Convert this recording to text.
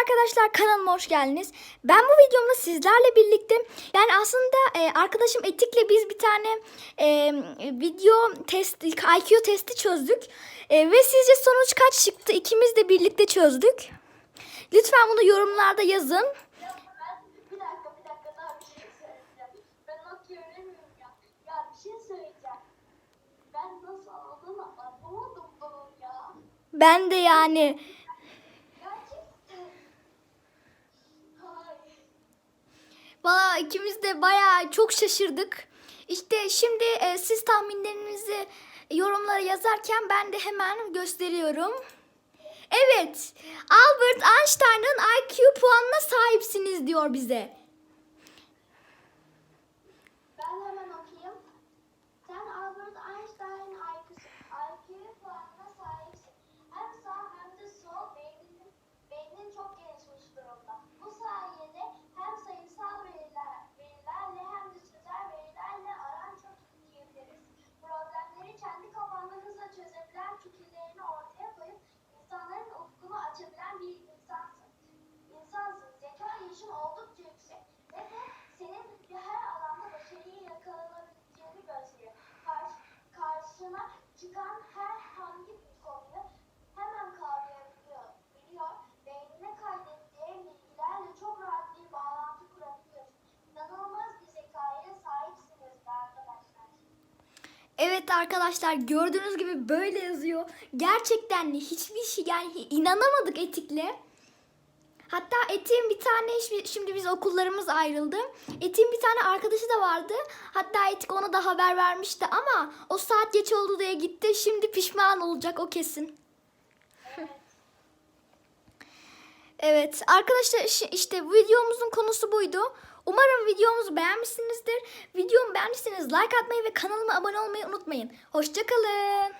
arkadaşlar kanalıma hoş geldiniz. Ben bu videomda sizlerle birlikte yani aslında e, arkadaşım Etik'le biz bir tane e, video test IQ testi çözdük. E, ve sizce sonuç kaç çıktı? İkimiz de birlikte çözdük. Lütfen bunu yorumlarda yazın. Ya ben bir dakika ikimiz de bayağı çok şaşırdık. İşte şimdi e, siz tahminlerinizi yorumlara yazarken ben de hemen gösteriyorum. Evet, Albert Einstein'ın IQ puanına sahipsiniz diyor bize. Çıkan herhangi bir konuyu hemen kavrayabiliyor. Biliyor. Beynine kaydettiği bilgilerle çok rahat bir bağlantı kurabiliyorsun. İnanılmaz bir zekaya sahipsiniz arkadaşlar. Evet arkadaşlar gördüğünüz gibi böyle yazıyor. Gerçekten hiçbir şey yani inanamadık etikle. Hatta Etik'in bir tane şi- şimdi biz okullarımız ayrıldı. Etik'in bir tane arkadaşı da vardı. Hatta Etik ona da haber vermişti ama o saat geç oldu diye gitti. Şimdi pişman olacak o kesin. Evet arkadaşlar işte videomuzun konusu buydu. Umarım videomuzu beğenmişsinizdir. Videomu beğendiyseniz like atmayı ve kanalıma abone olmayı unutmayın. Hoşçakalın.